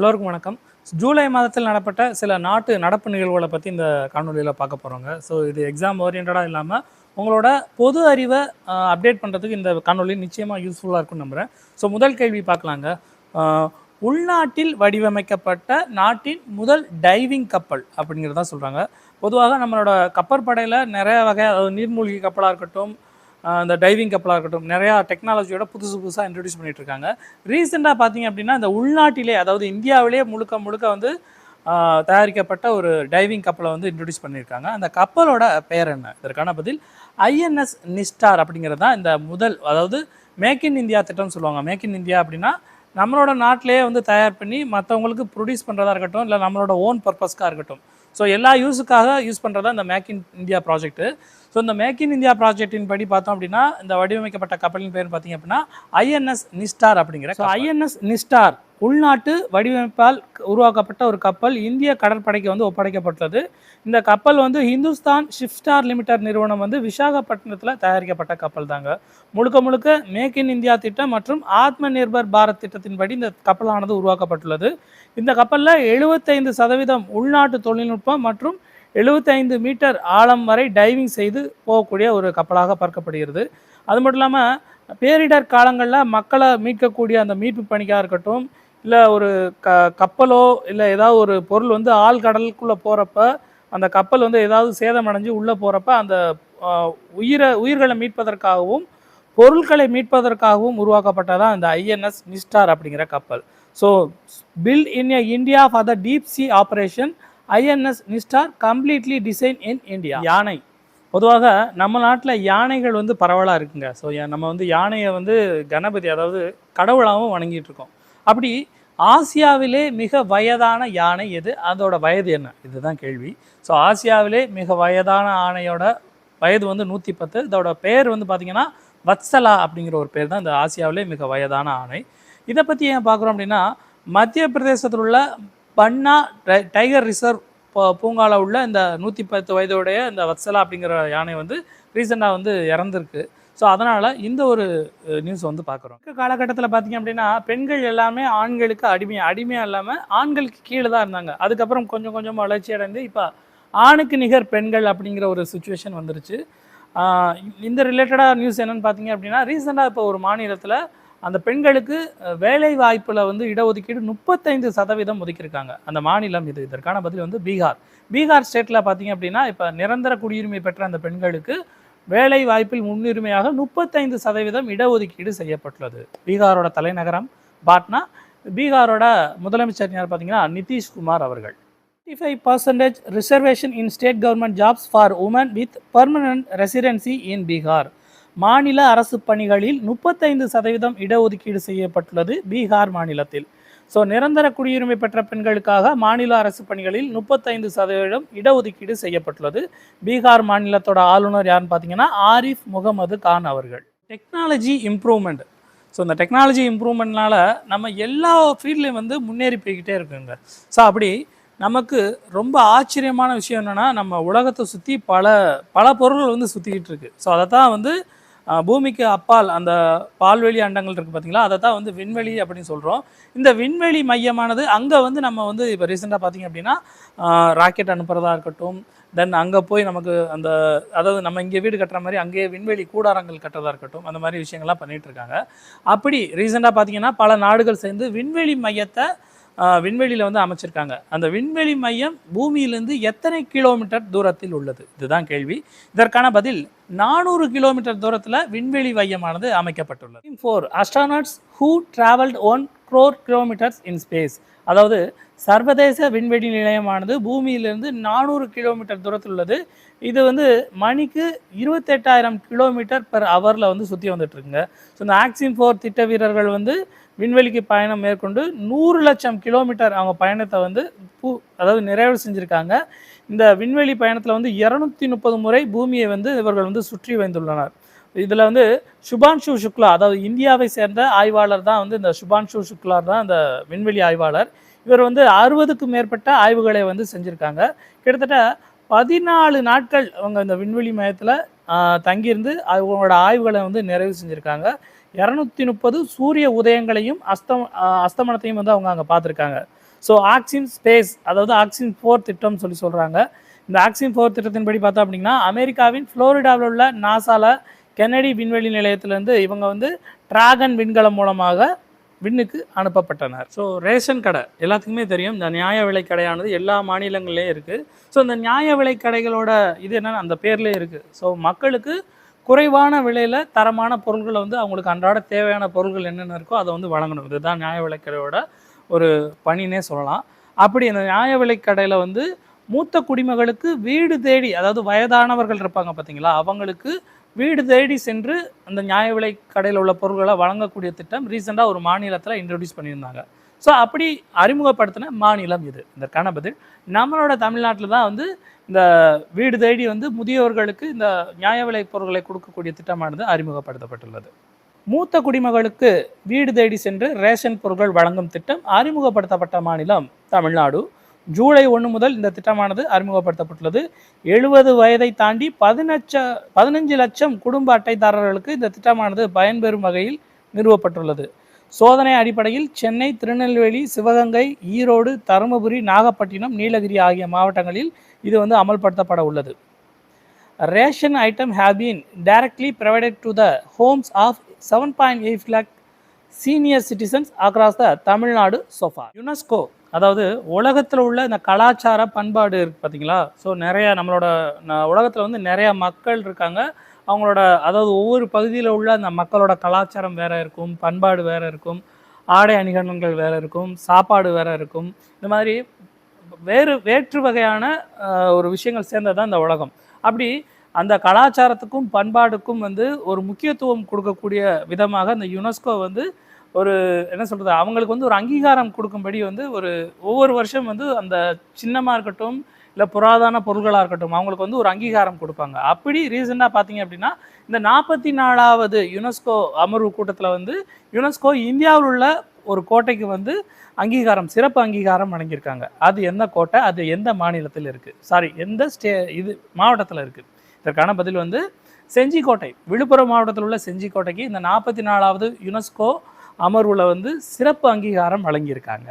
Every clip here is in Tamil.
எல்லோருக்கும் வணக்கம். ஜூலை மாதத்தில் நடப்பட்ட சில நாட்டு நடப்பு நிகழ்வுகளை பற்றி இந்த காணொலியில் பார்க்க போகிறோங்க ஸோ இது எக்ஸாம் ஓரியன்டாக இல்லாமல் உங்களோட பொது அறிவை அப்டேட் பண்ணுறதுக்கு இந்த காணொலி நிச்சயமாக யூஸ்ஃபுல்லாக இருக்கும்னு நம்புகிறேன் ஸோ முதல் கேள்வி பார்க்கலாங்க. உள்நாட்டில் வடிவமைக்கப்பட்ட நாட்டின் முதல் டைவிங் கப்பல் அப்படிங்கிறதான் சொல்கிறாங்க பொதுவாக நம்மளோட கப்பற்படையில் நிறைய வகை நீர்மூழ்கி கப்பலாக இருக்கட்டும் இந்த டைவிங் கப்பலாக இருக்கட்டும் நிறையா டெக்னாலஜியோட புதுசு புதுசாக இன்ட்ரடியூஸ் பண்ணிகிட்டு இருக்காங்க ரீசெண்டாக பார்த்தீங்க அப்படின்னா இந்த உள்நாட்டிலே அதாவது இந்தியாவிலே முழுக்க முழுக்க வந்து தயாரிக்கப்பட்ட ஒரு டைவிங் கப்பலை வந்து இன்ட்ரடியூஸ் பண்ணியிருக்காங்க. அந்த கப்பலோட பெயர் என்ன? இதற்கான பதில் ஐஎன்எஸ் நிஸ்டார் அப்படிங்கிறது தான் இந்த முதல் அதாவது மேக் இன் இந்தியா திட்டம்னு சொல்லுவாங்க. மேக் இன் இந்தியா அப்படின்னா நம்மளோட நாட்டிலேயே வந்து தயார் பண்ணி மற்றவங்களுக்கு ப்ரொடியூஸ் பண்ணுறதா இருக்கட்டும் இல்லை நம்மளோட ஓன் பர்பஸ்க்காக இருக்கட்டும். ஸோ எல்லா யூஸுக்காக யூஸ் பண்ணுறதா இந்த make in India project so இந்த மேக் இன் இந்தியா ப்ராஜெக்ட்டின் படி பார்த்தோம் அப்படின்னா இந்த வடிவமைக்கப்பட்ட கப்பலின் பேர் பார்த்தீங்க அப்படின்னா ஐஎன்எஸ் நிஸ்டார் அப்படிங்கிற ஸோ ஐஎன்எஸ் நிஸ்டார் உள்நாட்டு வடிவமைப்பால் உருவாக்கப்பட்ட ஒரு கப்பல் இந்திய கடற்படைக்கு வந்து ஒப்படைக்கப்பட்டுள்ளது. இந்த கப்பல் வந்து ஹிந்துஸ்தான் ஷிப்ஸ்டார் லிமிடெட் நிறுவனம் வந்து விசாகப்பட்டினத்தில் தயாரிக்கப்பட்ட கப்பல் தாங்க முழுக்க முழுக்க மேக் இன் இந்தியா திட்டம் மற்றும் ஆத்ம நிர்பர் பாரத் திட்டத்தின்படி இந்த கப்பலானது உருவாக்கப்பட்டுள்ளது. இந்த கப்பலில் எழுபத்தைந்து சதவீதம் உள்நாட்டு தொழில்நுட்பம் மற்றும் எழுபத்தைந்து மீட்டர் ஆழம் வரை டைவிங் செய்து போகக்கூடிய ஒரு கப்பலாக பார்க்கப்படுகிறது. அது மட்டும் இல்லாமல் பேரிடர் காலங்களில் மக்களை மீட்கக்கூடிய அந்த மீட்பு பணிக்காக இருக்கட்டும் இல்லை ஒரு க கப்பலோ இல்லை ஏதாவது ஒரு பொருள் வந்து ஆழ்கடலுக்குள்ளே போகிறப்ப அந்த கப்பல் வந்து ஏதாவது சேதமடைஞ்சு உள்ளே போகிறப்ப அந்த உயிரை உயிர்களை மீட்பதற்காகவும் பொருட்களை மீட்பதற்காகவும் உருவாக்கப்பட்டதான் இந்த ஐஎன்எஸ் நிஸ்டார் அப்படிங்கிற கப்பல். So built in a India for the deep sea operation INS Nistar completely design in India யானை. பொதுவாக நம்ம நாட்டில் யானைகள் வந்து பரவலாக இருக்குங்க. ஸோ நம்ம வந்து யானையை வந்து கணபதி அதாவது கடவுளாகவும் வணங்கிட்டு இருக்கோம் அப்படி ஆசியாவிலே மிக வயதான யானை எது? அதோட வயது என்ன? இதுதான் கேள்வி. ஸோ ஆசியாவிலே மிக வயதான ஆணையோட வயது வந்து நூற்றி பத்து. இதோட பேர் வந்து பார்த்திங்கன்னா வத்சலா அப்படிங்கிற ஒரு பேர் தான். இந்த ஆசியாவிலே மிக வயதான ஆணை. இதை பற்றி ஏன் பார்க்குறோம் அப்படின்னா மத்திய பிரதேசத்தில் உள்ள பன்னா டை- டைகர் ரிசர்வ் பூங்காவில் உள்ள இந்த நூற்றி பத்து வயதுடைய இந்த வத்சலா அப்படிங்கிற யானை வந்து ரீசெண்டாக வந்து இறந்துருக்கு. ஸோ அதனால் இந்த ஒரு நியூஸ் வந்து பார்க்குறோம். காலகட்டத்தில் பார்த்தீங்க அப்படின்னா பெண்கள் எல்லாமே ஆண்களுக்கு அடிமையாக அடிமையாக இல்லாமல் ஆண்களுக்கு கீழே தான் இருந்தாங்க. அதுக்கப்புறம் கொஞ்சம் கொஞ்சமாக வளர்ச்சி அடைந்து இப்போ ஆணுக்கு நிகர் பெண்கள் அப்படிங்கிற ஒரு சுச்சுவேஷன் வந்துருச்சு. இந்த ரிலேட்டடாக நியூஸ் என்னன்னு பார்த்தீங்க அப்படின்னா ரீசெண்டாக இப்போ ஒரு மாநிலத்தில் அந்த பெண்களுக்கு வேலை வாய்ப்பில் வந்து இடஒதுக்கீடு முப்பத்தைந்து சதவீதம் ஒதுக்கியிருக்காங்க. அந்த மாநிலம் இது. இதற்கான பதில் வந்து பீகார். பீகார் ஸ்டேட்டில் பார்த்தீங்க அப்படின்னா இப்போ நிரந்தர குடியுரிமை பெற்ற அந்த பெண்களுக்கு வேலை வாய்ப்பில் முன்னுரிமையாக முப்பத்தைந்து சதவீதம் இடஒதுக்கீடு செய்யப்பட்டுள்ளது. பீகாரோட தலைநகரம் பாட்னா. பீகாரோட முதலமைச்சர் யார் பார்த்தீங்கன்னா நிதிஷ்குமார் அவர்கள். 55% five percentage reservation in state government jobs for women with permanent residency in Bihar மாநில அரசு பணிகளில் முப்பத்தைந்து சதவீதம் இடஒதுக்கீடு செய்யப்பட்டுள்ளது பீகார் மாநிலத்தில். ஸோ நிரந்தர குடியுரிமை பெற்ற பெண்களுக்காக மாநில அரசு பணிகளில் முப்பத்தைந்து சதவீதம் இடஒதுக்கீடு செய்யப்பட்டுள்ளது. பீகார் மாநிலத்தோட ஆளுநர் யாருன்னு பார்த்தீங்கன்னா ஆரிஃப் முகமது கான் அவர்கள். Technology improvement. ஸோ இந்த டெக்னாலஜி இம்ப்ரூவ்மெண்ட்னால நம்ம எல்லா ஃபீல்ட்லேயும் வந்து முன்னேறி போய்கிட்டே இருக்குங்க. ஸோ அப்படி நமக்கு ரொம்ப ஆச்சரியமான விஷயம் என்னென்னா நம்ம உலகத்தை சுற்றி பல பல பொருள்கள் வந்து சுற்றிக்கிட்டு இருக்குது ஸோ அதை தான் வந்து பூமிக்கு அப்பால் அந்த பால்வெளி அண்டங்கள் இருக்குது பார்த்தீங்களா அதை தான் வந்து விண்வெளி அப்படின்னு சொல்கிறோம் இந்த விண்வெளி மையமானது அங்கே வந்து நம்ம வந்து இப்போ ரீசெண்டாக பார்த்தீங்க அப்படின்னா ராக்கெட் அனுப்புகிறதா இருக்கட்டும் தென் அங்கே போய் நமக்கு அந்த அதாவது நம்ம இங்கே வீடு கட்டுற மாதிரி அங்கேயே விண்வெளி கூடாரங்கள் கட்டுறதா இருக்கட்டும் அந்த மாதிரி விஷயங்கள்லாம் பண்ணிகிட்ருக்காங்க அப்படி ரீசெண்டாக பார்த்தீங்கன்னா பல நாடுகள் சேர்ந்து விண்வெளி மையத்தை விண்வெளியில் வந்து அமைச்சிருக்காங்க. அந்த விண்வெளி மையம் பூமியிலிருந்து எத்தனை கிலோமீட்டர் தூரத்தில் உள்ளது? இதுதான் கேள்வி. இதற்கான பதில் நானூறு கிலோமீட்டர் தூரத்தில் விண்வெளி மையமானது அமைக்கப்பட்டுள்ளது. Four astronauts who travelled one crore kilometres in space அதாவது சர்வதேச விண்வெளி நிலையமானது பூமியிலிருந்து நானூறு கிலோமீட்டர் தூரத்தில் உள்ளது. இது வந்து மணிக்கு இருபத்தெட்டாயிரம் கிலோமீட்டர் பெர் ஹவரில் வந்து சுற்றி வந்துட்டுருக்குங்க ஸோ இந்த ஆக்சின் ஃபோர் திட்ட வீரர்கள் வந்து விண்வெளிக்கு பயணம் மேற்கொண்டு நூறு லட்சம் கிலோமீட்டர் அவங்க பயணத்தை வந்து பூ அதாவது நிறைவு செஞ்சுருக்காங்க. இந்த விண்வெளி பயணத்தில் வந்து இரநூத்தி முப்பது முறை பூமியை வந்து இவர்கள் வந்து சுற்றி வந்துள்ளனர் இதில் வந்து சுபான்ஷு சுக்லா அதாவது இந்தியாவை சேர்ந்த ஆய்வாளர் தான் வந்து இந்த சுபான்ஷு சுக்லா தான் இந்த விண்வெளி ஆய்வாளர். இவர் வந்து அறுபதுக்கும் மேற்பட்ட ஆய்வுகளை வந்து செஞ்சுருக்காங்க. கிட்டத்தட்ட பதினாலு நாட்கள் அவங்க இந்த விண்வெளி மையத்தில் தங்கியிருந்து அவங்களோட ஆய்வுகளை வந்து நிறைவு செஞ்சுருக்காங்க. இரநூத்தி முப்பது சூரிய உதயங்களையும் அஸ்தம் அஸ்தமனத்தையும் வந்து அவங்க அங்கே பார்த்துருக்காங்க. ஸோ ஆக்சின் ஸ்பேஸ் அதாவது ஆக்சின் ஃபோர் திட்டம் சொல்லி சொல்கிறாங்க இந்த ஆக்சின் ஃபோர் திட்டத்தின்படி பார்த்தோம் அப்படின்னா அமெரிக்காவின் ஃப்ளோரிடாவில் உள்ள நாசால கென்னடி விண்வெளி நிலையத்திலேருந்து இவங்க வந்து டிராகன் விண்கலம் மூலமாக விண்ணுக்கு அனுப்பப்பட்டனர். ஸோ ரேஷன் கடை எல்லாத்துக்குமே தெரியும். இந்த நியாய விலை கடையானது எல்லா மாநிலங்கள்லேயும் இருக்குது ஸோ இந்த நியாய விலை கடைகளோட இது என்னென்னா அந்த பேர்லேயே இருக்குது ஸோ மக்களுக்கு குறைவான விலையில் தரமான பொருட்களை வந்து அவங்களுக்கு அன்றாட தேவையான பொருட்கள் என்னென்ன இருக்கோ அதை வந்து வழங்கணும். இதுதான் நியாய விலைக்கடையோட ஒரு பணினே சொல்லலாம். அப்படி அந்த நியாய விலைக்கடையில் வந்து மூத்த குடிமகளுக்கு வீடு தேடி அதாவது வயதானவர்கள் இருப்பாங்க பார்த்தீங்களா அவங்களுக்கு வீடு தேடி சென்று அந்த நியாய விலை கடையில் உள்ள பொருட்களை வழங்கக்கூடிய திட்டம் ரீசெண்டாக ஒரு மாநிலத்தில் இன்ட்ரடியூஸ் பண்ணியிருந்தாங்க. ஸோ அப்படி அறிமுகப்படுத்தின மாநிலம் இது. இதற்கான பதில் நம்மளோட தமிழ்நாட்டில் தான் வந்து இந்த வீடு தேடி வந்து முதியோர்களுக்கு இந்த நியாய விலை பொருட்களை கொடுக்கக்கூடிய திட்டமானது அறிமுகப்படுத்தப்பட்டுள்ளது. மூத்த குடிமகளுக்கு வீடு தேடி சென்று ரேஷன் பொருட்கள் வழங்கும் திட்டம் அறிமுகப்படுத்தப்பட்ட மாநிலம் தமிழ்நாடு. ஜூலை ஒன்று முதல் இந்த திட்டமானது அறிமுகப்படுத்தப்பட்டுள்ளது. எழுபது வயதை தாண்டி பதினச்ச பதினஞ்சு லட்சம் குடும்ப அட்டைதாரர்களுக்கு இந்த திட்டமானது பயன்பெறும் வகையில் நிறுவப்பட்டுள்ளது. சோதனை அடிப்படையில் சென்னை திருநெல்வேலி சிவகங்கை ஈரோடு தருமபுரி நாகப்பட்டினம் நீலகிரி ஆகிய மாவட்டங்களில் இது வந்து அமல்படுத்தப்பட உள்ளது. Ration item have been directly provided to the homes of seven point eight lakh senior citizens across the Tamil Nadu sofa UNESCO அதாவது உலகத்தில் உள்ள இந்த கலாச்சார பண்பாடு இருக்குது பார்த்தீங்களா ஸோ நிறையா நம்மளோட உலகத்தில் வந்து நிறையா மக்கள் இருக்காங்க. அவங்களோட அதாவது ஒவ்வொரு பகுதியில் உள்ள அந்த மக்களோட கலாச்சாரம் வேறு இருக்கும் பண்பாடு வேறு இருக்கும் ஆடை அணிகலன்கள் வேறு இருக்கும் சாப்பாடு வேறு இருக்கும். இந்த மாதிரி வேறு வேற்று வகையான ஒரு விஷயங்கள் சேர்ந்தது தான் இந்த உலகம். அப்படி அந்த கலாச்சாரத்துக்கும் பண்பாடுக்கும் வந்து ஒரு முக்கியத்துவம் கொடுக்கக்கூடிய விதமாக இந்த யுனெஸ்கோ வந்து ஒரு என்ன சொல்கிறது அவங்களுக்கு வந்து ஒரு அங்கீகாரம் கொடுக்கும்படி வந்து ஒரு ஒவ்வொரு வருஷம் வந்து அந்த சின்னமாக இருக்கட்டும் இல்லை புராதன பொருள்களாக இருக்கட்டும் அவங்களுக்கு வந்து ஒரு அங்கீகாரம் கொடுப்பாங்க. அப்படி ரீசெண்டாக பார்த்தீங்க அப்படின்னா இந்த நாற்பத்தி நாலாவது யுனெஸ்கோ அமர்வு கூட்டத்தில் வந்து யுனெஸ்கோ இந்தியாவில் உள்ள ஒரு கோட்டைக்கு வந்து அங்கீகாரம் சிறப்பு அங்கீகாரம் வழங்கியிருக்காங்க. அது எந்த கோட்டை? அது எந்த மாநிலத்தில் இருக்குது சாரி எந்த ஸ்டே இது மாவட்டத்தில் இருக்குது இதற்கான பதில் வந்து செஞ்சிக்கோட்டை விழுப்புரம் மாவட்டத்தில் உள்ள செஞ்சிக்கோட்டைக்கு இந்த நாற்பத்தி நாலாவது யுனெஸ்கோ அமர்வில் வந்து சிறப்பு அங்கீகாரம் வழங்கியிருக்காங்க.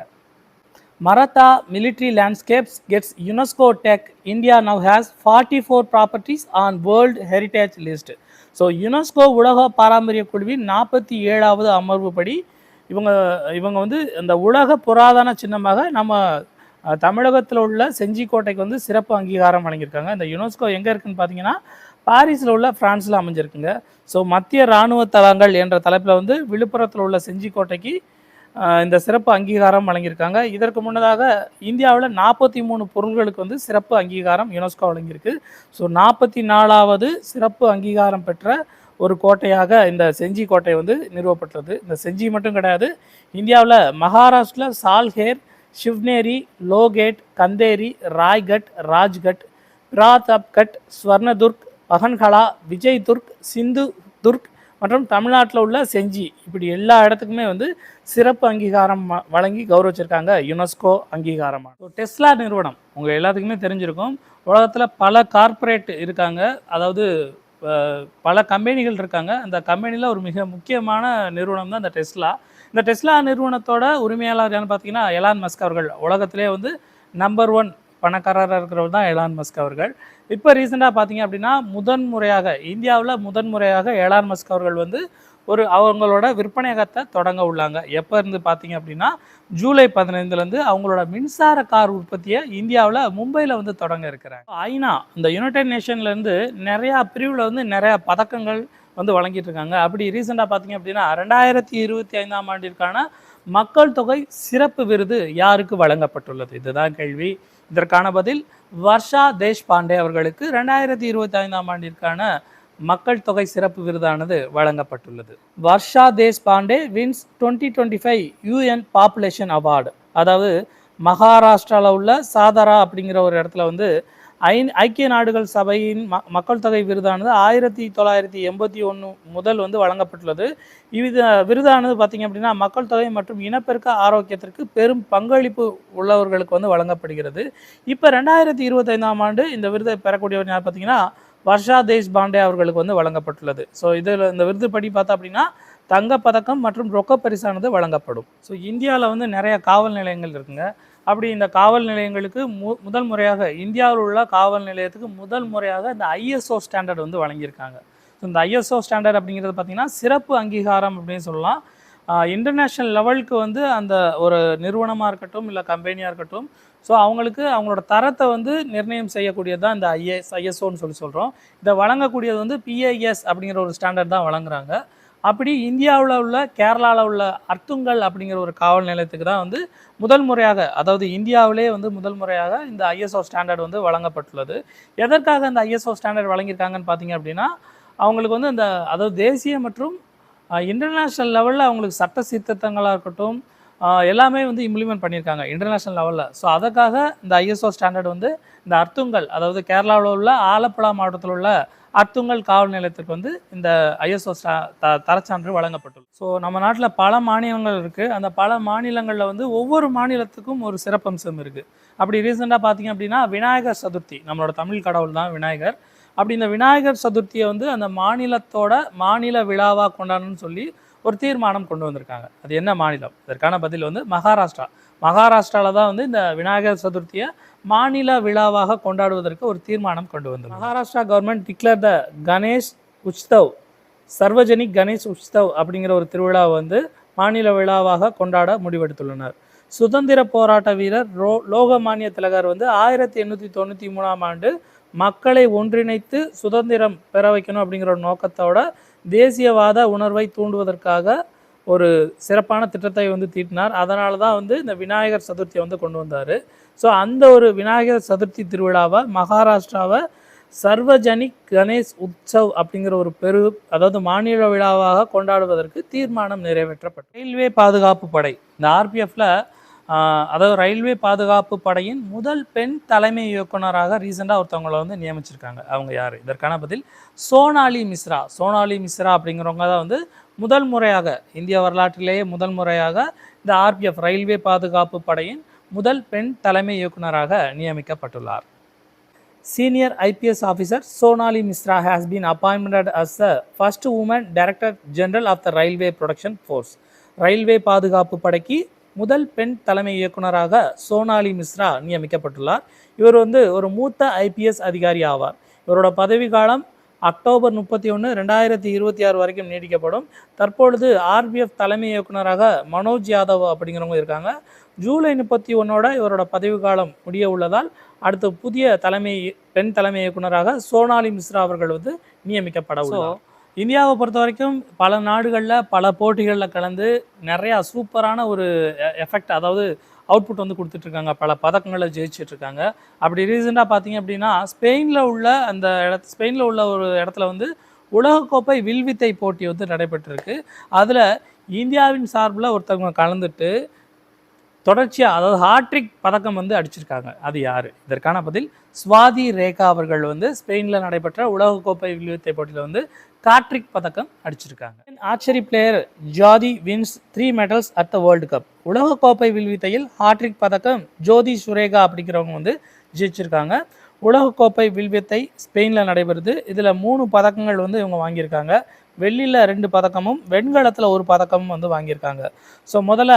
Maratha military landscapes gets UNESCO Tech India now has 44 properties on World Heritage List. So UNESCO உலக பாரம்பரிய குழுவின் நாற்பத்தி ஏழாவது அமர்வு படி இவங்க இவங்க வந்து இந்த உலக புராதன சின்னமாக நம்ம தமிழகத்தில் உள்ள செஞ்சிக்கோட்டைக்கு வந்து சிறப்பு அங்கீகாரம் வழங்கியிருக்காங்க இந்த யுனெஸ்கோ எங்கே இருக்குன்னு பார்த்தீங்கன்னா பாரிஸில் உள்ள ஃப்ரான்ஸில் அமைஞ்சிருக்குங்க ஸோ மத்திய இராணுவ தளங்கள் என்ற தலைப்பில் வந்து விழுப்புரத்தில் உள்ள செஞ்சிக்கோட்டைக்கு இந்த சிறப்பு அங்கீகாரம் வழங்கியிருக்காங்க. இதற்கு முன்னதாக இந்தியாவில் நாற்பத்தி மூணு பொருள்களுக்கு வந்து சிறப்பு அங்கீகாரம் யுனெஸ்கோ வழங்கியிருக்கு. ஸோ நாற்பத்தி நாலாவது சிறப்பு அங்கீகாரம் பெற்ற ஒரு கோட்டையாக இந்த செஞ்சி கோட்டை வந்து நிறுவப்பட்டது இந்த செஞ்சி மட்டும் கிடையாது இந்தியாவில் மகாராஷ்டிரா சால்ஹேர் ஷிவ்னேரி லோகேட் கந்தேரி ராய்கட் ராஜ்கட் பிராதாப்கட் ஸ்வர்ணதுர்க் பகன்கலா விஜய்துர்க் சிந்து துர்க் மற்றும் தமிழ்நாட்டில் உள்ள செஞ்சி. இப்படி எல்லா இடத்துக்குமே வந்து சிறப்பு அங்கீகாரம் வழங்கி கௌரவிச்சிருக்காங்க யுனெஸ்கோ அங்கீகாரமாக ஸோ டெஸ்லா நிறுவனம். உங்கள் எல்லாத்துக்குமே தெரிஞ்சிருக்கும். உலகத்தில் பல கார்ப்பரேட் இருக்காங்க. அதாவது பல கம்பெனிகள் இருக்காங்க. அந்த கம்பெனியில் ஒரு மிக முக்கியமான நிறுவனம் தான் இந்த டெஸ்லா. இந்த டெஸ்லா நிறுவனத்தோட உரிமையாளர் யாருன்னு பார்த்தீங்கன்னா எலான் மஸ்க் அவர்கள். உலகத்திலே வந்து நம்பர் ஒன் பணக்காரராக இருக்கிறவர் தான் எலான் மஸ்க் அவர்கள். இப்போ ரீசெண்டாக பார்த்தீங்க அப்படின்னா முதன் முறையாக இந்தியாவில் முதன் முறையாக எலான் மஸ்க் அவர்கள் வந்து ஒரு அவங்களோட விற்பனையகத்தை தொடங்க உள்ளாங்க. எப்போ இருந்து பார்த்தீங்க அப்படின்னா ஜூலை பதினைந்துலேருந்து அவங்களோட மின்சார கார் உற்பத்தியை இந்தியாவில் மும்பையில் வந்து தொடங்க இருக்கிறாங்க. ஐநா இந்த யுனைடெட் நேஷன்லேருந்து நிறையா பிரிவில் வந்து நிறையா பதக்கங்கள் வந்து வழங்கிட்டு இருக்காங்க. அப்படி ரீசெண்டாக பார்த்தீங்க அப்படின்னா ரெண்டாயிரத்தி இருபத்தி ஐந்தாம் ஆண்டிற்கான மக்கள் தொகை சிறப்பு விருது யாருக்கு வழங்கப்பட்டுள்ளது? இதுதான் கேள்வி. இதற்கான பதில் வர்ஷா தேஷ்பாண்டே அவர்களுக்கு ரெண்டாயிரத்தி இருபத்தி ஐந்தாம் ஆண்டிற்கான மக்கள் தொகை சிறப்பு விருதானது வழங்கப்பட்டுள்ளது. Varsha Deshpande wins twenty twenty five UN population award. அதாவது மகாராஷ்டிராவில் உள்ள சாதாரா அப்படிங்கிற ஒரு இடத்துல வந்து ஐ ஐக்கிய நாடுகள் சபையின் ம மக்கள் தொகை விருதானது ஆயிரத்தி தொள்ளாயிரத்தி எண்பத்தி ஒன்று முதல் வந்து வழங்கப்பட்டுள்ளது. இது விருதானது பார்த்திங்க அப்படின்னா மக்கள் தொகை மற்றும் இனப்பெருக்க ஆரோக்கியத்திற்கு பெரும் பங்களிப்பு உள்ளவர்களுக்கு வந்து வழங்கப்படுகிறது. இப்போ ரெண்டாயிரத்தி இருபத்தைந்தாம் ஆண்டு இந்த விருதை பெறக்கூடியவர் யார் பார்த்தீங்கன்னா வர்ஷா தேஷ் பாண்டே அவர்களுக்கு வந்து வழங்கப்பட்டுள்ளது. ஸோ இதில் இந்த விருது படி பார்த்தா அப்படின்னா தங்கப் பதக்கம் மற்றும் ரொக்க பரிசானது வழங்கப்படும். ஸோ இந்தியாவில் வந்து நிறைய காவல் நிலையங்கள் இருக்குங்க. அப்படி இந்த காவல் நிலையங்களுக்கு மு முதல் முறையாக இந்தியாவில் உள்ள காவல் நிலையத்துக்கு முதல் முறையாக இந்த ஐஎஸ்ஓ ஸ்டாண்டர்ட் வந்து வழங்கியிருக்காங்க. ஸோ இந்த ஐஎஸ்ஓ ஸ்டாண்டர்ட் அப்படிங்கிறது பார்த்திங்கன்னா சிறப்பு அங்கீகாரம் அப்படின்னு சொல்லலாம். இன்டர்நேஷ்னல் லெவலுக்கு வந்து அந்த ஒரு நிறுவனமாக இருக்கட்டும் இல்லை கம்பெனியாக இருக்கட்டும் ஸோ அவங்களுக்கு அவங்களோட தரத்தை வந்து நிர்ணயம் செய்யக்கூடியது தான் இந்த ஐஎஸ் ஐஎஸ்ஓன்னு சொல்லி சொல்கிறோம் இதை வழங்கக்கூடியது வந்து பிஐஎஸ் அப்படிங்கிற ஒரு ஸ்டாண்டர்ட் தான் வழங்குறாங்க. அப்படி இந்தியாவில் உள்ள கேரளாவில் உள்ள அர்த்துங்கல் அப்படிங்கிற ஒரு காவல் நிலையத்துக்கு தான் வந்து முதல் முறையாக அதாவது இந்தியாவிலே வந்து முதல் முறையாக இந்த ஐஎஸ்ஓ ஸ்டாண்டர்ட் வந்து வழங்கப்பட்டுள்ளது. எதற்காக இந்த ஐஎஸ்ஓ ஸ்டாண்டர்ட் வழங்கியிருக்காங்கன்னு பார்த்தீங்க அப்படின்னா அவங்களுக்கு வந்து அந்த அதாவது தேசிய மற்றும் இன்டர்நேஷ்னல் லெவலில் அவங்களுக்கு சட்ட சீர்திருத்தங்களாக இருக்கட்டும் எல்லாமே வந்து இம்ப்ளிமெண்ட் பண்ணியிருக்காங்க இன்டர்நேஷ்னல் லெவலில் ஸோ அதற்காக இந்த ஐஎஸ்ஓ ஸ்டாண்டர்ட் வந்து இந்த அர்த்துங்கல் அதாவது கேரளாவில் உள்ள ஆலப்புழா மாவட்டத்தில் உள்ள அர்த்துங்கல் காவல் நிலையத்துக்கு வந்து இந்த ஐஎஸ்ஓ த தரச்சான்று வழங்கப்பட்டுள்ளது. ஸோ நம்ம நாட்டில் பல மாநிலங்கள் இருக்குது அந்த பல மாநிலங்களில் வந்து ஒவ்வொரு மாநிலத்துக்கும் ஒரு சிறப்பம்சம் இருக்குது அப்படி ரீசெண்டாக பார்த்தீங்க அப்படின்னா விநாயகர் சதுர்த்தி நம்மளோட தமிழ் கடவுள் தான் விநாயகர். அப்படி இந்த விநாயகர் சதுர்த்தியை வந்து அந்த மாநிலத்தோட மாநில விழாவாக கொண்டாடணும்னு சொல்லி ஒரு தீர்மானம் கொண்டு வந்திருக்காங்க. அது என்ன மாநிலம்? இதற்கான பதில் வந்து மகாராஷ்டிரா. மகாராஷ்டிராவில் தான் வந்து இந்த விநாயகர் சதுர்த்தியை மாநில விழாவாக கொண்டாடுவதற்கு ஒரு தீர்மானம் கொண்டு வந்தது மகாராஷ்டிரா கவர்மெண்ட் டிக்ளேர் த கணேஷ் உச்தவ் சர்வஜனிக் கணேஷ் உச்தவ் அப்படிங்கிற ஒரு திருவிழாவை வந்து மாநில விழாவாக கொண்டாட முடிவெடுத்துள்ளனர். சுதந்திர போராட்ட வீரர் ரோ லோகமானிய திலகர் வந்து ஆயிரத்தி எண்ணூற்றி தொண்ணூற்றி மூணாம் ஆண்டு மக்களை ஒன்றிணைத்து சுதந்திரம் பெற வைக்கணும் அப்படிங்கிற ஒரு நோக்கத்தோட தேசியவாத உணர்வை தூண்டுவதற்காக ஒரு சிறப்பான திட்டத்தை வந்து தீட்டினார். அதனால தான் வந்து இந்த விநாயகர் சதுர்த்தியை வந்து கொண்டு வந்தார். ஸோ அந்த ஒரு விநாயகர் சதுர்த்தி திருவிழாவை மகாராஷ்டிராவை சர்வஜனிக் கணேஷ் உற்சவ் அப்படிங்கிற ஒரு பெரு அதாவது மாநில விழாவாக கொண்டாடுவதற்கு தீர்மானம் நிறைவேற்றப்பட்டது. ரயில்வே பாதுகாப்பு படை இந்த ஆர்பிஎஃப்ல அதாவது ரயில்வே பாதுகாப்பு படையின் முதல் பெண் தலைமை இயக்குனராக ரீசெண்டாக ஒருத்தவங்களை வந்து நியமிச்சிருக்காங்க. அவங்க யார்? இதற்கான பதில் சோனாலி மிஸ்ரா. சோனாலி மிஸ்ரா அப்படிங்கிறவங்க தான் வந்து முதல் முறையாக இந்திய வரலாற்றிலேயே முதல் முறையாக இந்த ஆர்பிஎஃப் ரயில்வே பாதுகாப்பு படையின் முதல் பெண் தலைமை இயக்குனராக நியமிக்கப்பட்டுள்ளார். Senior IPS officer Sonali Mishra has been appointed as the first woman director general of the railway protection force railway பாதுகாப்பு படைக்கு முதல் பெண் தலைமை இயக்குனராக சோனாலி மிஸ்ரா நியமிக்கப்பட்டுள்ளார். இவர் வந்து ஒரு மூத்த ஐபிஎஸ் அதிகாரி ஆவார். இவரோட பதவி காலம் அக்டோபர் முப்பத்தி ஒன்று ரெண்டாயிரத்தி இருபத்தி ஆறு வரைக்கும் நீடிக்கப்படும். தற்பொழுது ஆர்பிஎஃப் தலைமை இயக்குனராக மனோஜ் யாதவ் அப்படிங்கிறவங்க இருக்காங்க. ஜூலை முப்பத்தி ஒன்னோட இவரோட பதவி காலம் முடிய உள்ளதால் அடுத்த புதிய தலைமை பெண் தலைமை இயக்குனராக சோனாலி மிஸ்ரா அவர்கள் வந்து நியமிக்கப்பட உள்ளார். இந்தியாவை பொறுத்த வரைக்கும் பல நாடுகளில் பல போட்டிகளில் கலந்து நிறையா சூப்பரான ஒரு எஃபெக்ட் அதாவது அவுட்புட் வந்து கொடுத்துட்ருக்காங்க. பல பதக்கங்களை ஜெயிச்சிட்ருக்காங்க. அப்படி ரீசெண்டாக பார்த்தீங்க அப்படின்னா ஸ்பெயினில் உள்ள அந்த இடத்து ஸ்பெயினில் உள்ள ஒரு இடத்துல வந்து உலகக்கோப்பை வில்வித்தை போட்டி வந்து நடைபெற்றிருக்கு. அதில் இந்தியாவின் சார்பில் ஒருத்தவங்க கலந்துட்டு தொடர்ச்சியாக அதாவது ஹாட்ரிக் பதக்கம் வந்து அடிச்சிருக்காங்க. அது யார்? இதற்கான பதில் சுவாதி ரேகா அவர்கள் வந்து ஸ்பெயினில் நடைபெற்ற உலகக்கோப்பை வில்வித்தை போட்டியில் வந்து காட்ரிக் பதக்கம் அடிச்சிருக்காங்க. Archery player Jyothi wins three medals at the world cup உலகக்கோப்பை வில்வித்தையில் ஹாட்ரிக் பதக்கம் ஜோதி சுரேகா அப்படிங்கிறவங்க வந்து ஜெயிச்சிருக்காங்க. உலகக்கோப்பை வில்வித்தை ஸ்பெயினில் நடைபெறுது. இதில் மூணு பதக்கங்கள் வந்து இவங்க வாங்கியிருக்காங்க. வெள்ளியில் ரெண்டு பதக்கமும் வெண்கலத்தில் ஒரு பதக்கமும் வந்து வாங்கியிருக்காங்க. ஸோ முதல்ல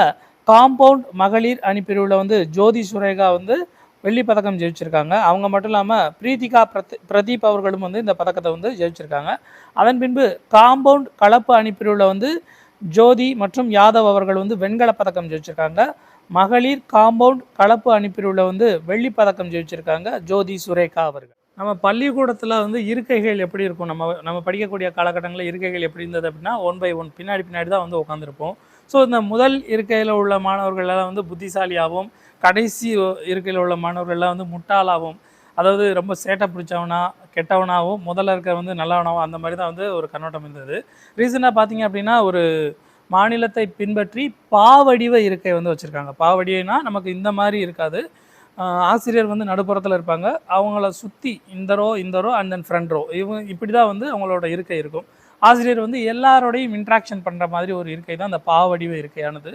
காம்பவுண்ட் மகளிர் அணி பிரிவில் வந்து ஜோதி சுரேகா வந்து வெள்ளி பதக்கம் ஜெயிச்சிருக்காங்க. அவங்க மட்டும் இல்லாமல் பிரீத்திகா பிரத் பிரதீப் அவர்களும் வந்து இந்த பதக்கத்தை வந்து ஜெயிச்சிருக்காங்க. அதன் பின்பு காம்பவுண்ட் கலப்பு அணிப்பிரிவில் வந்து ஜோதி மற்றும் யாதவ் அவர்கள் வந்து வெண்கல பதக்கம் ஜெயிச்சிருக்காங்க. மகளிர் காம்பவுண்ட் கலப்பு அணிப்பிரிவில் வந்து வெள்ளி பதக்கம் ஜெயிச்சிருக்காங்க ஜோதி சுரேகா அவர்கள். நம்ம பள்ளிக்கூடத்தில் வந்து இருக்கைகள் எப்படி இருக்கும்? நம்ம நம்ம படிக்கக்கூடிய காலகட்டங்களில் இருக்கைகள் எப்படி இருந்தது அப்படின்னா ஒன் பை ஒன் பின்னாடி பின்னாடி தான் வந்து உட்காந்துருப்போம் ஸோ இந்த முதல் இருக்கையில் உள்ள மாணவர்கள் எல்லாம் வந்து புத்திசாலியாகவும் கடைசி இருக்கையில் உள்ள மாணவர்கள் எல்லாம் வந்து முட்டாளாகவும் அதாவது ரொம்ப சேட்டை பிடிச்சவனா கெட்டவனாகவும் முதல்ல இருக்க வந்து நல்லவனாகவும் அந்த மாதிரி தான் வந்து ஒரு கண்ணோட்டம் இருந்தது. ரீசனாக பார்த்தீங்க அப்படின்னா ஒரு மாநிலத்தை பின்பற்றி பாவடிவ இருக்கை வந்து வச்சுருக்காங்க. பாவடினா நமக்கு இந்த மாதிரி இருக்காது. ஆசிரியர் வந்து நடுப்புறத்தில் இருப்பாங்க. அவங்கள சுற்றி இந்த ரோ இந்த row and then front row இவங்க இப்படி தான் வந்து அவங்களோட இருக்கை இருக்கும். ஆசிரியர் வந்து எல்லாரோடையும் இன்ட்ராக்ஷன் பண்ணுற மாதிரி ஒரு இருக்கை தான் அந்த பாவடிவ இருக்கையானது.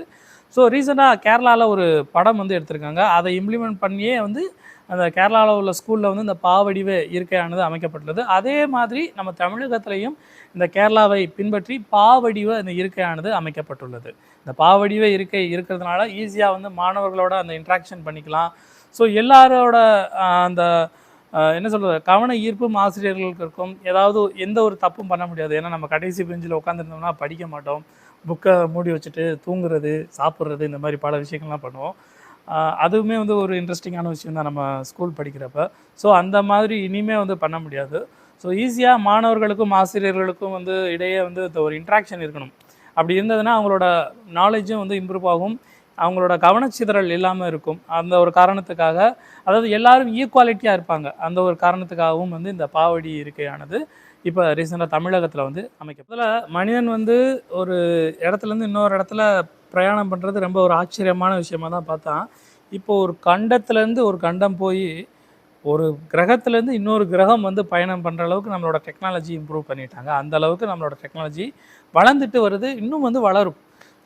ஸோ ரீசெண்டாக கேரளாவில் ஒரு படம் வந்து எடுத்திருக்காங்க. அதை இம்ப்ளிமெண்ட் பண்ணியே வந்து அந்த கேரளாவில் உள்ள ஸ்கூலில் வந்து இந்த பாவடிவ இருக்கையானது அமைக்கப்பட்டுள்ளது. அதே மாதிரி நம்ம தமிழகத்திலையும் இந்த கேரளாவை பின்பற்றி பாவடிவ இந்த இருக்கையானது அமைக்கப்பட்டுள்ளது. இந்த பாவடிவ இருக்கை இருக்கிறதுனால ஈஸியாக வந்து மாணவர்களோட அந்த இன்ட்ராக்ஷன் பண்ணிக்கலாம். ஸோ எல்லாரோட அந்த என்ன சொல்கிறது கவன ஈர்ப்பும் ஆசிரியர்களுக்கு இருக்கும். ஏதாவது எந்த ஒரு தப்பும் பண்ண முடியாது. ஏன்னா நம்ம கடைசி பெஞ்சில் உட்காந்துருந்தோம்னா படிக்க மாட்டோம். புக்கை மூடி வச்சுட்டு தூங்குறது சாப்பிட்றது இந்த மாதிரி பல விஷயங்கள்லாம் பண்ணுவோம். அதுவுமே வந்து ஒரு இன்ட்ரெஸ்டிங்கான விஷயம் தான் நம்ம ஸ்கூல் படிக்கிறப்ப. ஸோ அந்த மாதிரி இனிமே வந்து பண்ண முடியாது. ஸோ ஈஸியாக மாணவர்களுக்கும் ஆசிரியர்களுக்கும் வந்து இடையே வந்து ஒரு இன்ட்ராக்ஷன் இருக்கணும். அப்படி இருந்ததுன்னா அவங்களோட நாலேஜும் வந்து இம்ப்ரூவ் ஆகும். அவங்களோட கவனச்சிதறல் இல்லாமல் இருக்கும். அந்த ஒரு காரணத்துக்காக அதாவது எல்லாரும் ஈக்குவாலிட்டியாக இருப்பாங்க. அந்த ஒரு காரணத்துக்காகவும் வந்து இந்த பாவடி இருக்கையானது இப்போ ரீசெண்டாக தமிழகத்தில் வந்து அமைக்கப்பதில் மனிதன் வந்து ஒரு இடத்துலேருந்து இன்னொரு இடத்துல பிரயாணம் பண்ணுறது ரொம்ப ஒரு ஆச்சரியமான விஷயமா தான் பார்த்தான். இப்போ ஒரு கண்டத்துலேருந்து ஒரு கண்டம் போய் ஒரு கிரகத்துலேருந்து இன்னொரு கிரகம் வந்து பயணம் பண்ணுற அளவுக்கு நம்மளோட டெக்னாலஜி இம்ப்ரூவ் பண்ணிட்டாங்க. அந்த அளவுக்கு நம்மளோட டெக்னாலஜி வளர்ந்துட்டு வருது இன்னும் வந்து வளரும்.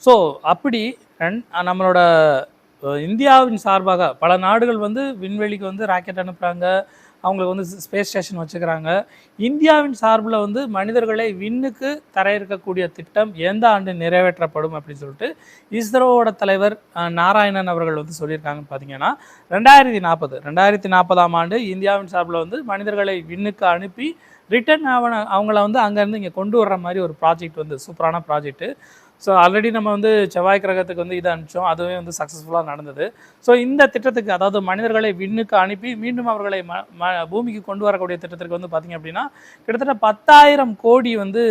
ஸோ அப்படி ரெண்- நம்மளோட இந்தியாவின் சார்பாக பல நாடுகள் வந்து விண்வெளிக்கு வந்து ராக்கெட் அனுப்புகிறாங்க அவங்களுக்கு வந்து ஸ்பேஸ் ஸ்டேஷன் வச்சுக்கிறாங்க. இந்தியாவின் சார்பில் வந்து மனிதர்களை விண்ணுக்கு தரையிறக்கக்கூடிய திட்டம் எந்த ஆண்டு நிறைவேற்றப்படும் அப்படின்னு சொல்லிட்டு இஸ்ரோவோட தலைவர் நாராயணன் அவர்கள் வந்து சொல்லியிருக்காங்கன்னு பார்த்தீங்கன்னா ரெண்டாயிரத்தி நாற்பது ரெண்டாயிரத்தி நாற்பதாம் ஆண்டு இந்தியாவின் சார்பில் வந்து மனிதர்களை விண்ணுக்கு அனுப்பி ரிட்டர்ன் ஆவண அவங்கள வந்து அங்கேருந்து இங்கே கொண்டு வர்ற மாதிரி ஒரு ப்ராஜெக்ட் வந்து சூப்பரான ப்ராஜெக்ட்டு ஸோ ஆல்ரெடி நம்ம வந்து செவ்வாய் கிரகத்துக்கு வந்து இதை அனுப்பிச்சோம். அதுவே வந்து சக்ஸஸ்ஃபுல்லாக நடந்தது. ஸோ இந்த திட்டத்துக்கு அதாவது மனிதர்களை விண்ணுக்கு அனுப்பி மீண்டும் அவர்களை ம ம பூமிக்கு கொண்டு வரக்கூடிய திட்டத்திற்கு வந்து பார்த்தீங்க அப்படின்னா கிட்டத்தட்ட பத்தாயிரம் கோடி வந்து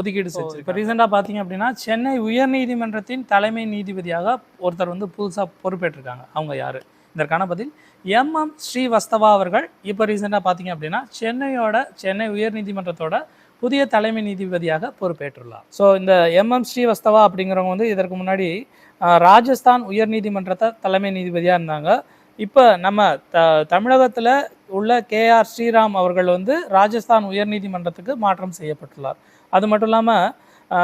ஒதுக்கீடு செஞ்சு இப்போ ரீசெண்டாக பார்த்தீங்க அப்படின்னா சென்னை உயர்நீதிமன்றத்தின் தலைமை நீதிபதியாக ஒருத்தர் வந்து புதுசாக பொறுப்பேற்றிருக்காங்க. அவங்க யார்? இதற்கான பதில் எம். எம். ஸ்ரீவஸ்தவா அவர்கள். இப்போ ரீசெண்டாக பார்த்தீங்க அப்படின்னா சென்னையோட சென்னை உயர்நீதிமன்றத்தோட புதிய தலைமை நீதிபதியாக பொறுப்பேற்றுள்ளார். ஸோ இந்த எம் எம் ஸ்ரீவஸ்தவா அப்படிங்கிறவங்க வந்து இதற்கு முன்னாடி ராஜஸ்தான் ராஜஸ்தான் உயர்நீதிமன்றத்தை தலைமை நீதிபதியாக இருந்தாங்க. இப்போ நம்ம த தமிழகத்தில் உள்ள கேஆர் ஸ்ரீராம் அவர்கள் வந்து ராஜஸ்தான் உயர்நீதிமன்றத்துக்கு மாற்றம் செய்யப்பட்டுள்ளார். அது மட்டும் இல்லாமல்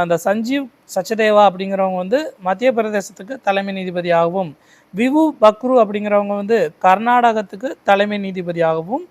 இந்த சஞ்சீவ் சச்சதேவா அப்படிங்கிறவங்க வந்து மத்திய பிரதேசத்துக்கு தலைமை நீதிபதியாகவும் விவு பக்ரு அப்படிங்கிறவங்க வந்து கர்நாடகத்துக்கு தலைமை நீதிபதியாகவும்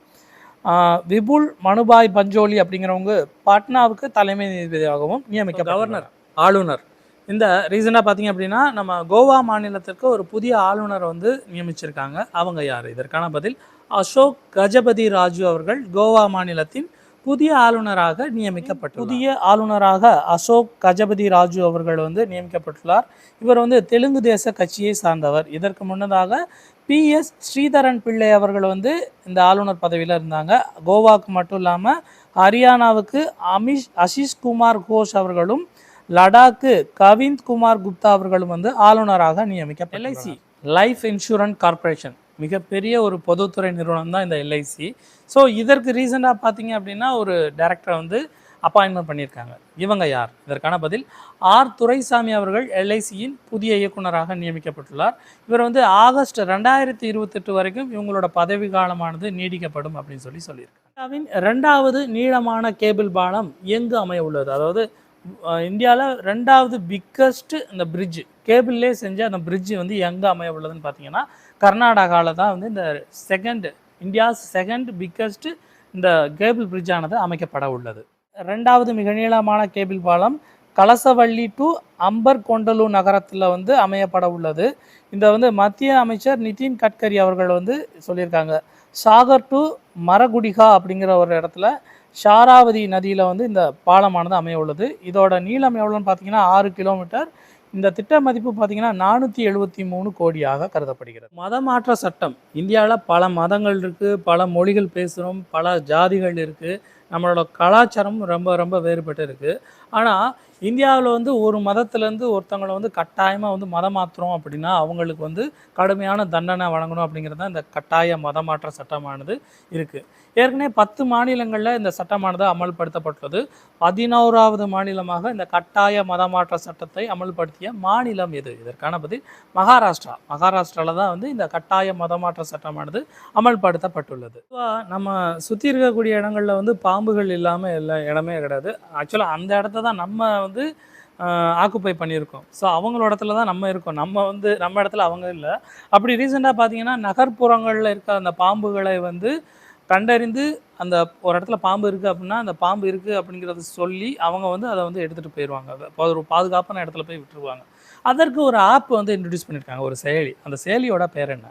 விபுல் மனுபாய் பஞ்சோலி அப்படிங்கிறவங்க பாட்னாவுக்கு தலைமை நீதிபதியாகவும் நியமிக்க கவர்னர் ஆளுநர். இந்த ரீசனாக பார்த்தீங்க அப்படின்னா நம்ம கோவா மாநிலத்திற்கு ஒரு புதிய ஆளுநரை வந்து நியமிச்சிருக்காங்க. அவங்க யார்? இதற்கான பதில் அசோக் கஜபதி ராஜு அவர்கள் கோவா மாநிலத்தின் புதிய ஆளுநராக நியமிக்கப்பட்டு புதிய ஆளுநராக அசோக் கஜபதி ராஜு அவர்கள் வந்து நியமிக்கப்பட்டுள்ளார். இவர் வந்து தெலுங்கு தேச கட்சியை சார்ந்தவர். இதற்கு முன்னதாக பிஎஸ் ஸ்ரீதரன் பிள்ளை அவர்கள் வந்து இந்த ஆளுநர் பதவியில் இருந்தாங்க. கோவாக்கு மட்டும் இல்லாமல் ஹரியானாவுக்கு அமிஷ் அஷிஷ் குமார் கோஷ் அவர்களும் லடாக்கு கவிந்த் குமார் குப்தா அவர்களும் வந்து ஆளுநராக நியமிக்கப்பட்ட எல்ஐசி. லைஃப் இன்சூரன்ஸ் கார்ப்பரேஷன் மிகப்பெரிய ஒரு பொதுத்துறை நிறுவனம் தான் இந்த எல்ஐசி. ஸோ இதற்கு ரீசெண்டாக பார்த்தீங்க அப்படின்னா ஒரு டைரக்டரை வந்து அப்பாயின்மெண்ட் பண்ணியிருக்காங்க. இவங்க யார்? இதற்கான பதில் ஆர். துரைசாமி அவர்கள் எல்ஐசியின் புதிய இயக்குனராக நியமிக்கப்பட்டுள்ளார். இவர் வந்து ஆகஸ்ட் ரெண்டாயிரத்தி இருபத்தெட்டு வரைக்கும் இவங்களோட பதவி காலமானது நீடிக்கப்படும் அப்படின்னு சொல்லி சொல்லியிருக்காங்க. இந்தியாவின் ரெண்டாவது நீளமான கேபிள் பாலம் எங்கு அமைய உள்ளது? அதாவது இந்தியாவில் ரெண்டாவது பிக்கஸ்ட் இந்த பிரிட்ஜு கேபிள்லே செஞ்ச அந்த பிரிட்ஜு வந்து எங்கே அமைய உள்ளதுன்னு பார்த்தீங்கன்னா கர்நாடகாவில் தான் வந்து இந்த செகண்ட் இந்தியாஸ் செகண்ட் பிக்கஸ்ட்டு இந்த கேபிள் பிரிட்ஜ் ஆனது அமைக்கப்பட உள்ளது. ரெண்டாவது மிக நீளமான கேபிள் பாலம் கலசவள்ளி டு அம்பர் கொண்டலு நகரத்தில் வந்து அமையப்பட உள்ளது. இந்த வந்து மத்திய அமைச்சர் நிதின் கட்கரி அவர்கள் வந்து சொல்லியிருக்காங்க. சாகர் டு மரகுடிகா அப்படிங்கிற ஒரு இடத்துல ஷாராவதி நதியில் வந்து இந்த பாலமானது அமைய உள்ளது. இதோட நீளம் எவ்வளோன்னு பார்த்தீங்கன்னா ஆறு கிலோமீட்டர். இந்த திட்ட மதிப்பு பார்த்தீங்கன்னா நானூற்றி எழுபத்தி மூணு கோடியாக கருதப்படுகிறது. மதமாற்ற சட்டம். இந்தியாவில் பல மதங்கள் இருக்குது பல மொழிகள் பேசுகிறோம் பல ஜாதிகள் இருக்குது நம்மளோட கலாச்சாரம் ரொம்ப ரொம்ப வேறுபட்டு இருக்குது ஆனால் இந்தியாவில் வந்து ஒரு மதத்துலேருந்து ஒருத்தவங்களை வந்து கட்டாயமாக வந்து மதம் மாற்றுறோம் அப்படின்னா அவங்களுக்கு வந்து கடுமையான தண்டனை வழங்கணும் அப்படிங்கிறது தான் இந்த கட்டாய மதமாற்ற சட்டமானது இருக்குது ஏற்கனவே பத்து மாநிலங்களில் இந்த சட்டமானது அமல்படுத்தப்பட்டுள்ளது. பதினோராவது மாநிலமாக இந்த கட்டாய மதமாற்ற சட்டத்தை அமல்படுத்திய மாநிலம் எது? இதற்கான பதில் மகாராஷ்டிரா. மகாராஷ்டிராவில் தான் வந்து இந்த கட்டாய மதமாற்ற சட்டமானது அமல்படுத்தப்பட்டுள்ளது. நம்ம சுற்றி இருக்கக்கூடிய இடங்களில் வந்து பா பாம்புகள் இல்லாமல் எல்லா இடமே கிடையாது. ஆக்சுவலாக அந்த இடத்த தான் நம்ம வந்து ஆக்குப்பை பண்ணியிருக்கோம். ஸோ அவங்களோட இடத்துல தான் நம்ம இருக்கோம். நம்ம வந்து நம்ம இடத்துல அவங்க இல்லை. அப்படி ரீசெண்டாக பார்த்தீங்கன்னா நகர்ப்புறங்களில் இருக்க அந்த பாம்புகளை வந்து கண்டறிந்து அந்த ஒரு இடத்துல பாம்பு இருக்குது அப்படின்னா அந்த பாம்பு இருக்குது அப்படிங்கிறத சொல்லி அவங்க வந்து அதை வந்து எடுத்துகிட்டு போயிடுவாங்க அதை ஒரு பாதுகாப்பான இடத்துல போய் விட்டுருவாங்க. அதற்கு ஒரு ஆப் வந்து இன்ட்ரடியூஸ் பண்ணியிருக்காங்க ஒரு செயலி. அந்த செயலியோட பேர் என்ன?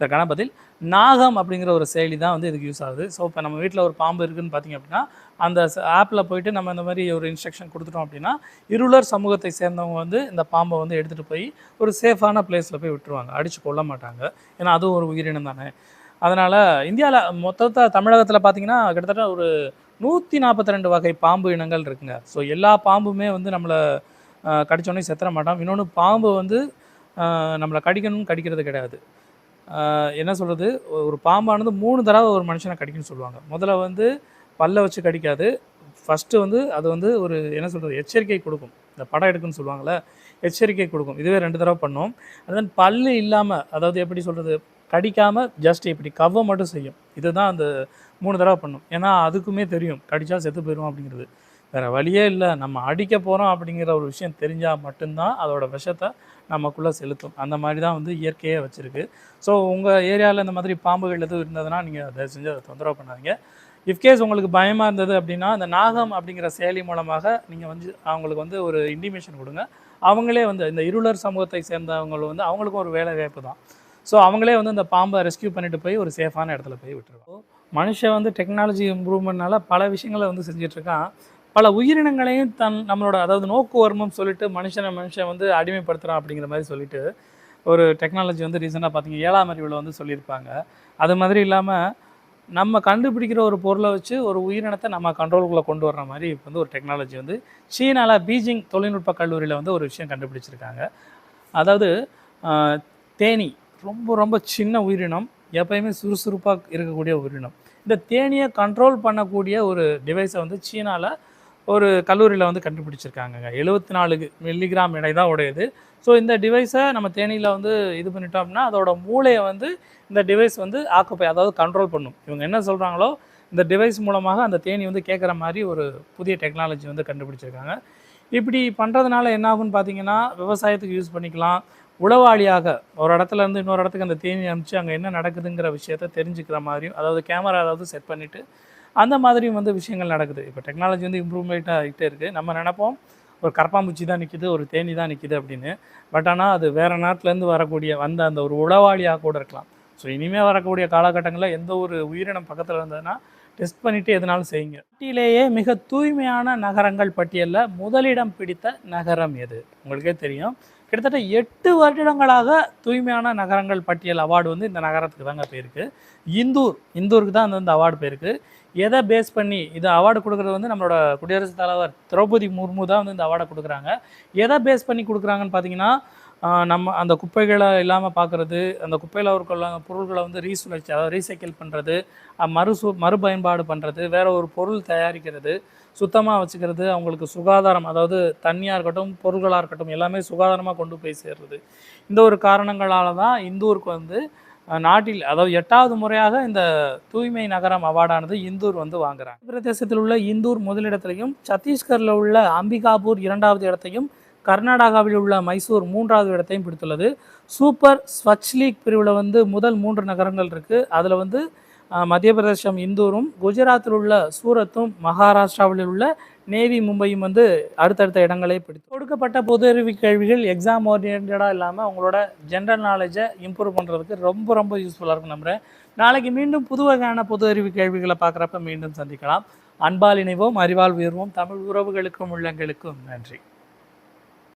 இதற்கான பதில் நாகம் அப்படிங்கிற ஒரு செயலி தான் வந்து இதுக்கு யூஸ் ஆகுது. ஸோ இப்போ நம்ம வீட்டில் ஒரு பாம்பு இருக்குதுன்னு பார்த்தீங்க அப்படின்னா அந்த ஆப்பில் போயிட்டு நம்ம இந்த மாதிரி ஒரு இன்ஸ்ட்ரக்ஷன் கொடுத்துட்டோம் அப்படின்னா இருளர் சமூகத்தை சேர்ந்தவங்க வந்து இந்த பாம்பை வந்து எடுத்துகிட்டு போய் ஒரு சேஃபான பிளேஸில் போய் விட்டுருவாங்க. அடித்து கொள்ள மாட்டாங்க. ஏன்னா அதுவும் ஒரு உயிரினம் தானே. அதனால் இந்தியாவில் மொத்தத்தை தமிழகத்தில் பார்த்தீங்கன்னா கிட்டத்தட்ட ஒரு நூற்றி நாற்பத்தி ரெண்டு வகை பாம்பு இனங்கள் இருக்குங்க. ஸோ எல்லா பாம்புமே வந்து நம்மளை ஆஹ், செத்துற மாட்டோம். இன்னொன்று பாம்பு வந்து நம்மளை கடிக்கணும்னு கடிக்கிறது கிடையாது. என்ன சொல்கிறது ஒரு பாம்பானது மூணு தடவை ஒரு மனுஷனை கடிக்குன்னு சொல்லுவாங்க. முதல்ல வந்து பல்ல வச்சு கடிக்காது. ஃபஸ்ட்டு வந்து அது வந்து ஒரு என்ன சொல்கிறது எச்சரிக்கை கொடுக்கும். இந்த படம் எடுக்குன்னு சொல்லுவாங்கள்ல எச்சரிக்கை கொடுக்கும். இதுவே ரெண்டு தடவை பண்ணும். அதுதான் then பல்லு இல்லாமல் அதாவது எப்படி சொல்கிறது கடிக்காமல் ஜஸ்ட் இப்படி கவ்வை மட்டும் செய்யும். இதுதான் அந்த மூணு தடவை பண்ணும். ஏன்னா அதுக்குமே தெரியும். கடித்தா செத்து போயிடும் அப்படிங்கிறது. வேறு வழியே இல்லை. நம்ம அடிக்க போகிறோம் அப்படிங்கிற ஒரு விஷயம் தெரிஞ்சால் மட்டும்தான் அதோட விஷத்தை நமக்குள்ளே செலுத்தும். அந்த மாதிரி தான் வந்து இயற்கையே வச்சுருக்கு. ஸோ உங்கள் ஏரியாவில் இந்த மாதிரி பாம்புகள் எதுவும் இருந்ததுன்னா நீங்கள் அதை செஞ்சு அதை தொந்தரவு பண்ணாதீங்க. இஃப்கேஸ் உங்களுக்கு பயமாக இருந்தது அப்படின்னா இந்த நாகம் அப்படிங்கிற செயலி மூலமாக நீங்கள் வந்து அவங்களுக்கு வந்து ஒரு இன்டிமேஷன் கொடுங்க. அவங்களே வந்து இந்த இருளர் சமூகத்தை சேர்ந்தவங்க வந்து அவங்களுக்கும் ஒரு வேலை வாய்ப்பு தான் ஸோ அவங்களே வந்து இந்த பாம்பை ரெஸ்க்யூ பண்ணிட்டு போய் ஒரு சேஃபான இடத்துல போய் விட்டுருவோம் மனுஷன் வந்து டெக்னாலஜி இம்ப்ரூவ்மெண்ட்னால பல விஷயங்களை வந்து செஞ்சிட்ருக்கான் பல உயிரினங்களையும் தன் நம்மளோட அதாவது நோக்கு வருமம் சொல்லிட்டு மனுஷனை மனுஷன் வந்து அடிமைப்படுத்துகிறான் அப்படிங்கிற மாதிரி சொல்லிட்டு ஒரு டெக்னாலஜி வந்து ரீசெண்டாக பார்த்தீங்க ஏழாம் அறிவில் வந்து சொல்லியிருப்பாங்க. அது மாதிரி இல்லாமல் நம்ம கண்டுபிடிக்கிற ஒரு பொருளை வச்சு ஒரு உயிரினத்தை நம்ம கண்ட்ரோலுக்குள்ளே கொண்டு வர்ற மாதிரி இப்போ வந்து ஒரு டெக்னாலஜி வந்து சீனாவில் பீஜிங் தொழில்நுட்ப கல்லூரியில் வந்து ஒரு விஷயம் கண்டுபிடிச்சிருக்காங்க. அதாவது தேனி ரொம்ப ரொம்ப சின்ன உயிரினம் எப்பயுமே சுறுசுறுப்பாக இருக்கக்கூடிய உயிரினம். இந்த தேனியை கண்ட்ரோல் பண்ணக்கூடிய ஒரு டிவைஸை வந்து சீனாவில் ஒரு கல்லூரியில் வந்து கண்டுபிடிச்சிருக்காங்கங்க. எழுபத்தி நாலு மில்லிகிராம் எடை தான் உடையது. ஸோ இந்த டிவைஸை நம்ம தேனியில் வந்து இது பண்ணிட்டோம் அப்படின்னா அதோட மூளையை வந்து இந்த டிவைஸ் வந்து ஆக்குப்பை அதாவது கண்ட்ரோல் பண்ணும். இவங்க என்ன சொல்கிறாங்களோ இந்த டிவைஸ் மூலமாக அந்த தேனி வந்து கேட்குற மாதிரி ஒரு புதிய டெக்னாலஜி வந்து கண்டுபிடிச்சிருக்காங்க. இப்படி பண்ணுறதுனால என்ன ஆகும்னு பார்த்தீங்கன்னா விவசாயத்துக்கு யூஸ் பண்ணிக்கலாம். உளவாளியாக ஒரு இடத்துல இருந்து இன்னொரு இடத்துக்கு அந்த தேனி அனுப்பிச்சு அங்கே என்ன நடக்குதுங்கிற விஷயத்த தெரிஞ்சுக்கிற மாதிரியும் அதாவது கேமரா ஏதாவது செட் பண்ணிவிட்டு அந்த மாதிரி வந்து விஷயங்கள் நடக்குது. இப்போ டெக்னாலஜி வந்து இம்ப்ரூவ்மெண்ட் ஆகிட்டே இருக்குது நம்ம நினைப்போம் ஒரு கரப்பாம்பூச்சி தான் நிற்கிது ஒரு தேனி தான் நிற்கிது அப்படின்னு. பட் ஆனால் அது வேறு நாட்டிலேருந்து வரக்கூடிய வந்த அந்த ஒரு உளவாளியாக கூட இருக்கலாம். ஸோ இனிமேல் வரக்கூடிய காலகட்டங்களில் எந்த ஒரு உயிரினம் பக்கத்தில் இருந்ததுன்னா டெஸ்ட் பண்ணிவிட்டு எதுனாலும் செய்யுங்க. நாட்டிலேயே மிக தூய்மையான நகரங்கள் பட்டியலில் முதலிடம் பிடித்த நகரம் எது? உங்களுக்கே தெரியும். கிட்டத்தட்ட எட்டு வருடங்களாக தூய்மையான நகரங்கள் பட்டியல் அவார்டு வந்து இந்த நகரத்துக்கு தாங்க போயிருக்கு. இந்தூர் இந்தூருக்கு தான் அந்த அவார்டு போயிருக்கு. எதை பேஸ் பண்ணி இது அவார்டு கொடுக்குறது வந்து நம்மளோட குடியரசுத் தலைவர் திரௌபதி முர்மு தான் வந்து இந்த அவார்டை கொடுக்குறாங்க. எதை பேஸ் பண்ணி கொடுக்குறாங்கன்னு பார்த்தீங்கன்னா நம்ம அந்த குப்பைகளை இல்லாமல் பார்க்குறது அந்த குப்பையில் இருக்கிற பொருள்களை வந்து ரீசுழற்சி அதாவது ரீசைக்கிள் பண்ணுறது மறுசு மறுபயன்பாடு பண்ணுறது வேற ஒரு பொருள் தயாரிக்கிறது சுத்தமாக வச்சுக்கிறது அவங்களுக்கு சுகாதாரம் அதாவது தண்ணியாக இருக்கட்டும் பொருள்களாக இருக்கட்டும் எல்லாமே சுகாதாரமாக கொண்டு போய் சேர்றது. இந்த ஒரு காரணங்களால் தான் இந்தூருக்கு வந்து நாட்டில் அதாவது எட்டாவது முறையாக இந்த தூய்மை நகரம் அவார்டானது இந்தூர் வந்து வாங்குறாங்க. பிரதேசத்தில் உள்ள இந்தூர் முதலிடத்திலையும் சத்தீஸ்கரில் உள்ள அம்பிகாபூர் இரண்டாவது இடத்தையும் கர்நாடகாவில் உள்ள மைசூர் மூன்றாவது இடத்தையும் பிடித்துள்ளது. சூப்பர் ஸ்வச் லீக் பிரிவில் வந்து முதல் மூன்று நகரங்கள் இருக்குது அதில் வந்து மத்திய பிரதேசம் இந்தூரும் குஜராத்தில் உள்ள சூரத்தும் மகாராஷ்டிராவில் உள்ள நேவி மும்பையும் வந்து அடுத்தடுத்த இடங்களை பிடித்து கொடுக்கப்பட்ட பொது அறிவு கேள்விகள் எக்ஸாம் ஓரியன்டாக இல்லாமல் உங்களோட ஜென்ரல் நாலேஜை இம்ப்ரூவ் பண்ணுறதுக்கு ரொம்ப ரொம்ப யூஸ்ஃபுல்லாக இருக்கும் நம்புகிறேன் நாளைக்கு மீண்டும் புது வகையான பொது அறிவு கேள்விகளை பார்க்குறப்ப மீண்டும் சந்திக்கலாம். அன்பால் இணைவோம் அறிவால் உயர்வோம் தமிழ் உறவுகளுக்கும் உள்ளங்களுக்கும் நன்றி.